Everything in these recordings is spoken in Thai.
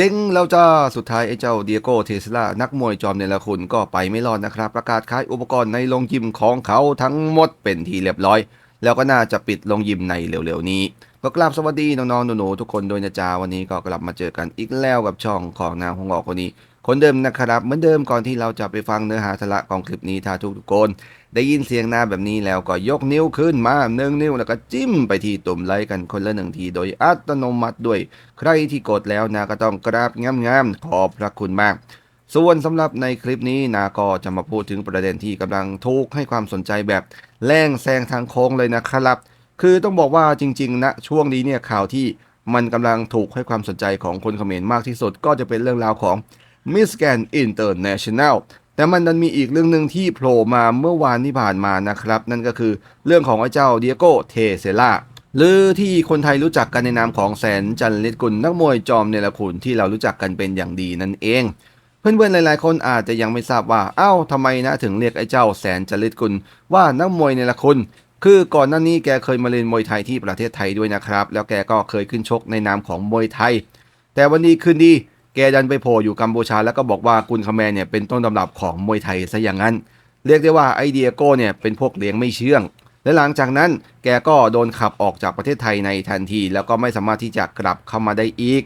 เจ๊งแล้วจ้า สุดท้ายไอ้เจ้าเดียโก้เทสลา นักมวยจอมเนรคุณก็ไปไม่รอดนะครับ ประกาศขายอุปกรณ์ในโรงยิมของเขาทั้งหมดเป็นทีเรียบร้อย แล้วก็น่าจะปิดโรงยิมในเร็วๆนี้ ก็กราบสวัสดีน้องๆหนูๆทุกคนโดยนะจ๊ะวันนี้ก็กลับมาเจอกันอีกแล้วกับช่องของนางหงออกคนนี้ คนเดิมนะครับเหมือนเดิมก่อนที่เราจะไปฟังเนื้อหาสาระของคลิปนี้ถ้าทุกทุกคน ได้ยินเสียงหน้าแบบนี้แล้วก็ยกนิ้วขึ้นมาหนึ่งนิ้วแล้วก็จิ้มไปที่ตุ่มไลค์กันคนละหนึ่งทีโดยอัตโนมัติด้วย ใครที่กดแล้วนะก็ต้องกราบงามๆขอบพระคุณมากส่วนสำหรับในคลิปนี้นาก็จะมาพูดถึงประเด็นที่กำลังถูกให้ความสนใจแบบแรงแซงทางโค้งเลยนะครับ คือต้องบอกว่าจริงๆนะช่วงนี้เนี่ยข่าวที่มันกำลังถูกให้ความสนใจของคนเขมรมากที่สุด ก็จะเป็นเรื่องราวของ Miss Grand International แต่มันดันมีอีกเรื่องหนึ่งที่โผล่มาเมื่อวานที่ผ่านมานะครับ นั่นก็คือเรื่องของไอ้เจ้าเดียโกเทเซล่าหรือที่คนไทยรู้จักกันในนามของแสนจันทร์ฤทธิ์กุลนักมวยจอมเนรคุณที่เรารู้จักกันเป็นอย่างดีนั่นเอง เพื่อนๆหลายๆ คนอาจจะยังไม่ทราบว่า เอ้าทำไมนะถึงเรียกไอ้เจ้าแสนจริตกุลว่านักมวยในละคุณ คือก่อนหน้านี้แกเคยมาเรียนมวยไทยที่ประเทศไทยด้วยนะครับ แล้วแกก็เคยขึ้นชกในนามของมวยไทย แต่วันนี้คืนดีแกดันไปโผล่อยู่กัมพูชาแล้วก็บอกว่ากุลคาแมนเนี่ยเป็นต้นตำรับของมวยไทยซะอย่างนั้น เรียกได้ว่าไอเดียโก้เนี่ยเป็นพวกเลี้ยงไม่เชื่อง และหลังจากนั้นแกก็โดนขับออกจากประเทศไทยในทันที แล้วก็ไม่สามารถที่จะกลับเข้ามาได้อีก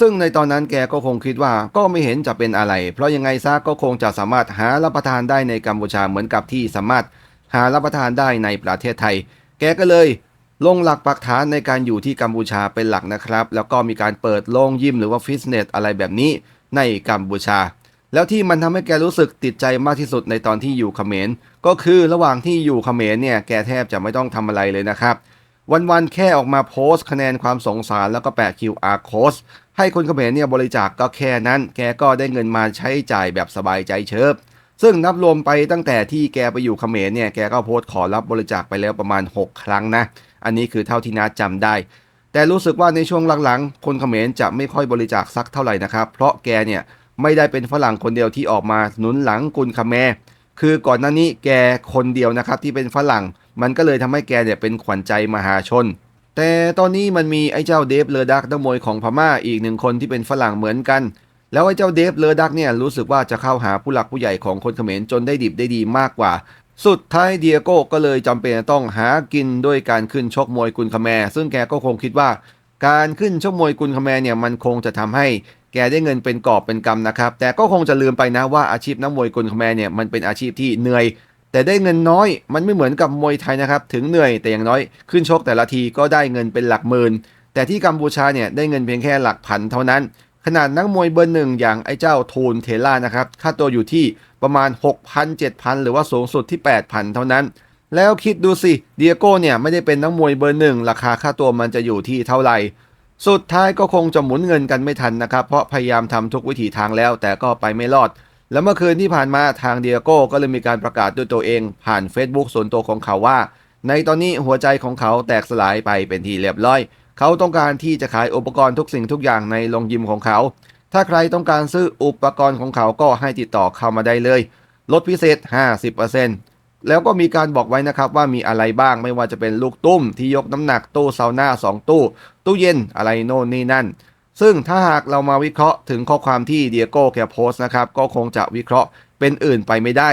ซึ่งในตอนนั้นแกก็คงคิดว่าก็ไม่เห็นจะเป็นอะไร เพราะยังไงซะก็คงจะสามารถหารับประทานได้ในกัมพูชาเหมือนกับที่สามารถ หารับประทานได้ในประเทศไทย แกก็เลยลงหลักปักฐานในการอยู่ที่กัมพูชาเป็นหลักนะครับ แล้วก็มีการเปิดโรงยิมหรือว่าฟิตเนสอะไรแบบนี้ในกัมพูชา แล้วที่มันทำให้แกรู้สึกติดใจมากที่สุดในตอนที่อยู่เขมร ก็คือระหว่างที่อยู่เขมรเนี่ยแกแทบจะไม่ต้องทำอะไรเลยนะครับ วันๆแค่ออกมาโพสต์คะแนนความสงสารแล้วก็แปะ QR code ให้คนเขมรเนี่ยบริจาคกก็แค่นั้น แกก็ได้เงินมาใช้จ่ายแบบสบายใจเชิบ ซึ่งนับรวมไปตั้งแต่ที่แกไปอยู่เขมรเนี่ย แกก็โพสต์ขอรับบริจาคไปแล้วประมาณ 6 ครั้งนะ อันนี้คือเท่าที่นาจำได้ แต่รู้สึกว่าในช่วงหลังๆ คนเขมรจะไม่ค่อยบริจาคสักเท่าไหร่นะครับ เพราะแกเนี่ยไม่ได้เป็นฝรั่งคนเดียวที่ออกมาหนุนหลังกุลคาแมร์คือก่อนหน้านี้แกคนเดียวนะครับที่เป็นฝรั่ง มันก็เลยทำให้แกเนี่ยเป็นขวัญใจมหาชน แต่ตอนนี้มันมีไอ้เจ้าเดฟเลอดักนักมวยของพม่าอีกหนึ่งคนที่เป็นฝรั่งเหมือนกัน แล้วไอ้เจ้าเดฟเลอดักเนี่ยรู้สึกว่าจะเข้าหาผู้หลักผู้ใหญ่ของคนเขมรจนได้ดิบได้ดีมากกว่า สุดท้ายเดียโก้ก็เลยจำเป็นต้องหากินด้วยการขึ้นชกมวยกุลคแมรซึ่งแกก็คงคิดว่า การขึ้นชกมวยกุลคแมรเนี่ยมันคงจะทำให้แกได้เงินเป็นกอบเป็นกำนะครับ แต่ก็คงจะลืมไปนะว่าอาชีพนักมวยกุลคแมรเนี่ยมันเป็นอาชีพที่เหนื่อย แต่ได้เงินน้อย มันไม่เหมือนกับมวยไทยนะครับ ถึงเหนื่อยแต่อย่างน้อยขึ้นชกแต่ละทีก็ได้เงินเป็นหลักหมื่นแต่ที่กัมพูชาเนี่ยได้เงินเพียงแค่หลักพันเท่านั้น ขนาดนักมวยเบอร์หนึ่งอย่างไอ้เจ้าทูนเทล่านะครับ ค่าตัวอยู่ที่ประมาณ 6,000 7,000 หรือว่าสูงสุดที่ 8,000 เท่านั้น แล้วคิดดูสิเดียโก้เนี่ยไม่ได้เป็นนักมวยเบอร์หนึ่งราคาค่าตัวมันจะอยู่ที่เท่าไหร่ สุดท้ายก็คงจะหมุนเงินกันไม่ทันนะครับ เพราะพยายามทำทุกวิถีทางแล้วแต่ก็ไปไม่รอด แล้วเมื่อคืนที่ผ่านมาทางเดียโก้ก็เลยมีการประกาศด้วยตัวเอง ผ่าน Facebook ส่วนตัวของเขาว่า ในตอนนี้หัวใจของเขาแตกสลายไปเป็นที่เรียบร้อย เขาต้องการที่จะขายอุปกรณ์ทุกสิ่งทุกอย่างในโรงยิมของเขา ถ้าใครต้องการซื้ออุปกรณ์ของเขาก็ให้ติดต่อเข้ามาได้เลย ลดพิเศษ 50%แล้วก็มีการบอกไว้นะครับว่ามีอะไรบ้างไม่ว่าจะเป็นลูกตุ้มที่ยกน้ำหนักตู้ซาวน่า2ตู้ ตู้เย็นอะไรโน่นนี่นั่น ซึ่งถ้าหากเรามาวิเคราะห์ถึงข้อความที่เดียโก้แกโพสต์นะครับก็คงจะวิเคราะห์เป็นอื่นไปไม่ได้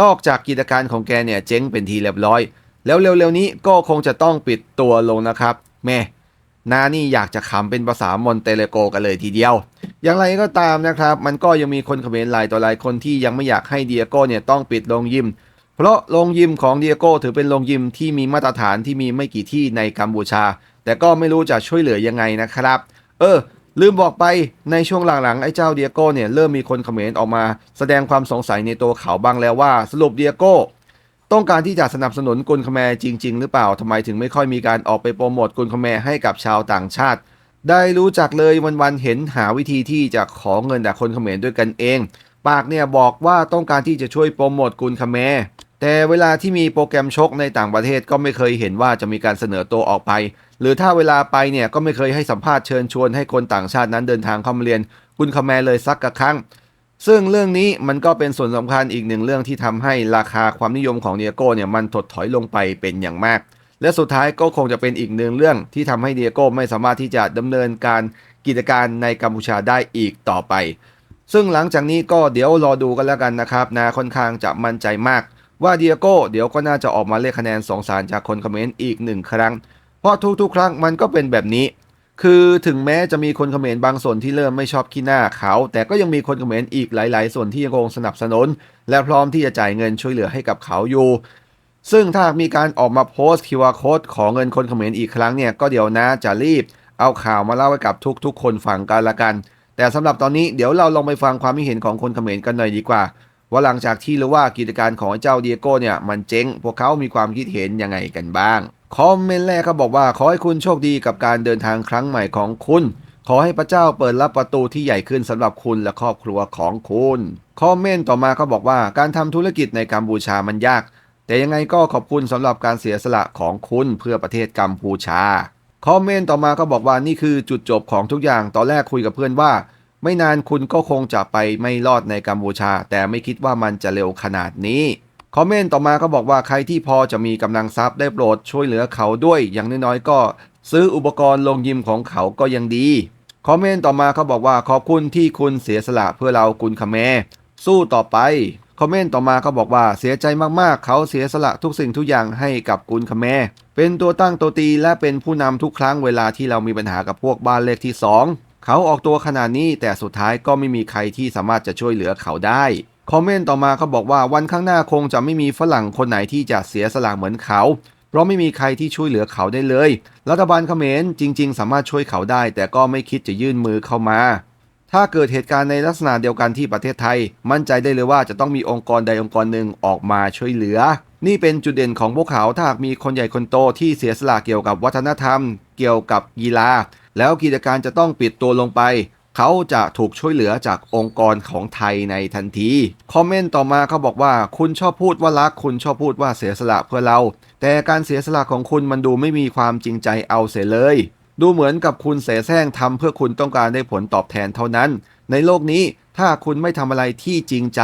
นอกจากกิจการของแกเนี่ยเจ๊งเป็นทีเรียบร้อย แล้วเร็วๆนี้ก็คงจะต้องปิดตัวลงนะครับ แม่ นานี่อยากจะขำเป็นภาษามอนเตเลโกกันเลยทีเดียว อย่างไรก็ตามนะครับ มันก็ยังมีคนเขมรหลายต่อหลายคนที่ยังไม่อยากให้เดียโก้เนี่ยต้องปิดโรงยิม เพราะโรงยิมของเดียโก้ถือเป็นโรงยิมที่มีมาตรฐานที่มีไม่กี่ที่ในกัมพูชา แต่ก็ไม่รู้จะช่วยเหลือยังไงนะครับ เออ ลืมบอกไปในช่วงหลังๆไอ้เจ้าเดียโก้เนี่ยเริ่มมีคนเขมรออกมา แสดงความสงสัยในตัวเขาบ้างแล้วว่า สรุปเดียโก้ ต้องการที่จะสนับสนุนกุลคแมจริง ๆ หรือเปล่าทำไมถึงไม่ค่อยมีการออกไปโปรโมทกุลคแมให้กับชาวต่างชาติ ได้รู้จักเลยวันๆเห็นหาวิธีที่จะขอเงินจากคนเขมรด้วยกันเอง ปากเนี่ยบอกว่าต้องการที่จะช่วยโปรโมทกุลคแมแต่เวลาที่มีโปรแกรมชกในต่างประเทศก็ไม่เคยเห็นว่าจะมีการเสนอตัวออกไป หรือถ้าเวลาไปเนี่ยก็ไม่เคยให้สัมภาษณ์เชิญชวนให้คนต่างชาตินั้นเดินทางเข้ามาเรียนกุลคแมเลยสักกระครั้ง ซึ่งเรื่องนี้มันก็เป็นส่วนสำคัญอีกหนึ่งเรื่องที่ทำให้ราคาความนิยมของเดียโก้เนี่ยมันถดถอยลงไปเป็นอย่างมาก และสุดท้ายก็คงจะเป็นอีกหนึ่งเรื่องที่ทำให้เดียโก้ไม่สามารถที่จะดำเนินการกิจการในกัมพูชาได้อีกต่อไป ซึ่งหลังจากนี้ก็เดี๋ยวรอดูกันแล้วกันนะครับนะค่อนข้างจะมั่นใจมาก ว่าเดียโก้เดี๋ยวก็น่าจะออกมาเรียกคะแนนสงสารจากคนคอมเมนต์อีกหนึ่งครั้ง เพราะทุกๆ ครั้งมันก็เป็นแบบนี้ คือถึงแม้จะมีคนเขมรบางส่วนที่เริ่มไม่ชอบขี้หน้าเขา แต่ก็ยังมีคนเขมรอีกหลาย ๆ ส่วนที่ยังคงสนับสนุน และพร้อมที่จะจ่ายเงินช่วยเหลือให้กับเขาอยู่ ซึ่งถ้ามีการออกมาโพสต์ QR code ของเงินคนเขมรอีกครั้งเนี่ยก็เดี๋ยวนะจะรีบ เอาข่าวมาเล่าให้กับทุก ๆ คนฟังกันละกัน แต่สำหรับตอนนี้เดี๋ยวเราลองไปฟังความคิดเห็นของคนเขมรกันหน่อยดีกว่า ว่าหลังจากที่รู้ว่ากิจการของเจ้าเดียโก้เนี่ยมันเจ๊ง พวกเขามีความคิดเห็นยังไงกันบ้าง คอมเมนต์แรกเขาบอกว่าขอให้คุณโชคดีกับการเดินทางครั้งใหม่ของคุณ ขอให้พระเจ้าเปิดรับประตูที่ใหญ่ขึ้นสำหรับคุณและครอบครัวของคุณ คอมเมนต์ต่อมาเขาบอกว่าการทำธุรกิจในกัมพูชามันยาก แต่ยังไงก็ขอบคุณสำหรับการเสียสละของคุณเพื่อประเทศกัมพูชา คอมเมนต์ต่อมาก็บอกว่านี่คือจุดจบของทุกอย่าง ตอนแรกคุยกับเพื่อนว่า ไม่นานคุณก็คงจะไปไม่รอดในกัมพูชา แต่ไม่คิดว่ามันจะเร็วขนาดนี้คอมเมนต์ต่อมาก็บอกว่าใครที่พอจะมีกำลังทรัพย์ได้โปรดช่วยเหลือเขาด้วย อย่างน้อยๆ ก็ซื้ออุปกรณ์ลงยิมของเขาก็ยังดี คอมเมนต์ต่อมาเขาบอกว่าขอบคุณที่คุณเสียสละเพื่อเรากุนคาแมสู้ต่อไป คอมเมนต์ต่อมาเขาบอกว่าเสียใจมากๆ เขาเสียสละทุกสิ่งทุกอย่างให้กับกุนคาแมเป็นตัวตั้งตัวตีและเป็นผู้นำทุกครั้งเวลาที่เรามีปัญหากับพวกบ้านเลขที่ 2 เขาออกตัวขนาดนี้แต่สุดท้ายก็ไม่มีใครที่สามารถจะช่วยเหลือเขาได้ คอมเมนต์ต่อมาเขาบอกว่าวันข้างหน้าคงจะไม่มีฝรั่งคนไหนที่จะเสียสละเหมือนเขา เพราะไม่มีใครที่ช่วยเหลือเขาได้เลย รัฐบาลเขมรจริง ๆ สามารถช่วยเขาได้ แต่ก็ไม่คิดจะยื่นมือเข้ามา ถ้าเกิดเหตุการณ์ในลักษณะเดียวกันที่ประเทศไทย มั่นใจได้เลยว่าจะต้องมีองค์กรใดองค์กรหนึ่งออกมาช่วยเหลือนี่เป็นจุดเด่นของพวกเขาถ้าหากมีคนใหญ่คนโตที่เสียสละเกี่ยวกับวัฒนธรรม เกี่ยวกับกีฬา แล้วกิจการจะต้องปิดตัวลงไป เขาจะถูกช่วยเหลือจากองค์กรของไทยในทันที คอมเมนต์ต่อมาเขาบอกว่าคุณชอบพูดว่ารัก คุณชอบพูดว่าเสียสละเพื่อเรา แต่การเสียสละของคุณมันดูไม่มีความจริงใจเอาเสียเลย ดูเหมือนกับคุณเสแสร้งทำเพื่อคุณต้องการได้ผลตอบแทนเท่านั้น ในโลกนี้ถ้าคุณไม่ทำอะไรที่จริงใจ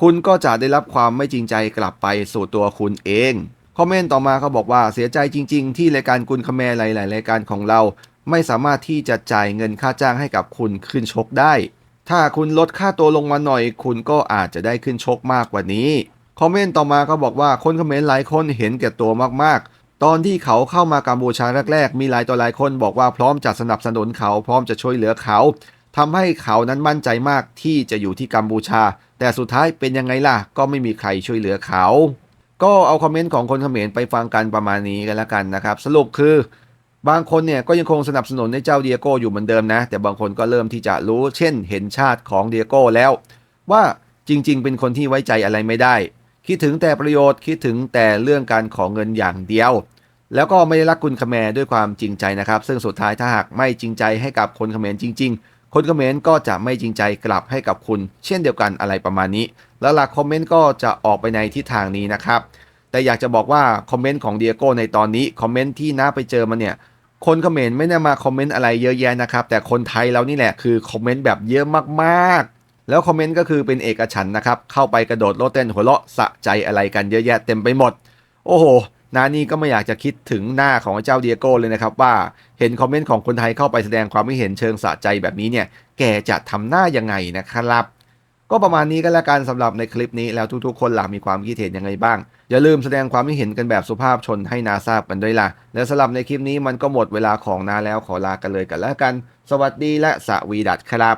คุณก็จะได้รับความไม่จริงใจกลับไปสู่ตัวคุณเองคอมเมนต์ต่อมาเขาบอกว่าเสียใจจริง ๆ ที่รายการกุนคแมหลาย ๆ รายการของเรา ไม่สามารถที่จะจ่ายเงินค่าจ้างให้กับคุณขึ้นชกได้ ถ้าคุณลดค่าตัวลงมาหน่อย คุณก็อาจจะได้ขึ้นชกมากกว่านี้คอมเมนต์ต่อมาเขาบอกว่าคนเขมรหลายคนเห็นแก่ตัวมากๆ ตอนที่เขาเข้ามากัมพูชาแรกๆ มีหลายต่อหลายคนบอกว่าพร้อมจะสนับสนุนเขาพร้อมจะช่วยเหลือเขาทำให้เขานั้นมั่นใจมากที่จะอยู่ที่กัมพูชา แต่สุดท้ายเป็นยังไงล่ะ ก็ไม่มีใครช่วยเหลือเขา ก็เอาคอมเมนต์ของคนเขมรไปฟังกันประมาณนี้กันแล้วกันนะครับ สรุปคือ บางคนเนี่ยก็ยังคงสนับสนุนในเจ้าเดียโก้อยู่เหมือนเดิมนะ แต่บางคนก็เริ่มที่จะรู้เช่นเห็นชาติของเดียโก้แล้ว ว่าจริง ๆ เป็นคนที่ไว้ใจอะไรไม่ได้ คิดถึงแต่ประโยชน์คิดถึงแต่เรื่องการขอเงินอย่างเดียว แล้วก็ไม่ได้รักคุณเขมรด้วยความจริงใจนะครับ ซึ่งสุดท้ายถ้าหากไม่จริงใจให้กับคนเขมรจริง ๆคนเขมรก็จะไม่จริงใจกลับให้กับคุณ เช่นเดียวกันอะไรประมาณนี้ แล้วหลักคอมเมนต์ก็จะออกไปในทิศทางนี้นะครับ แต่อยากจะบอกว่าคอมเมนต์ของเดียโก้ในตอนนี้คอมเมนต์ที่น้าไปเจอมาเนี่ยคนเขมรไม่ได้มาคอมเมนต์อะไรเยอะแยะนะครับ แต่คนไทยเรานี่แหละคือคอมเมนต์แบบเยอะมากๆ แล้วคอมเมนต์ก็คือเป็นเอกฉันนะครับ เข้าไปกระโดดโลดเต้นหัวเราะสะใจอะไรกันเยอะแยะเต็มไปหมด โอ้โหนานี่ก็ไม่อยากจะคิดถึงหน้าของเจ้าเดียโก้เลยนะครับ ว่าเห็นคอมเมนต์ของคนไทยเข้าไปแสดงความไม่เห็นเชิงสะใจแบบนี้เนี่ย แกจะทำหน้ายังไงนะครับ ก็ประมาณนี้ก็แล้วกันสำหรับในคลิปนี้แล้วทุกๆ คนหลักมีความคิดเห็นยังไงบ้าง อย่าลืมแสดงความคิดเห็นกันแบบสุภาพชนให้นาทราบกันด้วยล่ะ และสำหรับในคลิปนี้มันก็หมดเวลาของนาแล้วขอลากันเลยกันแล้วกัน สวัสดีและสวีดัตครับ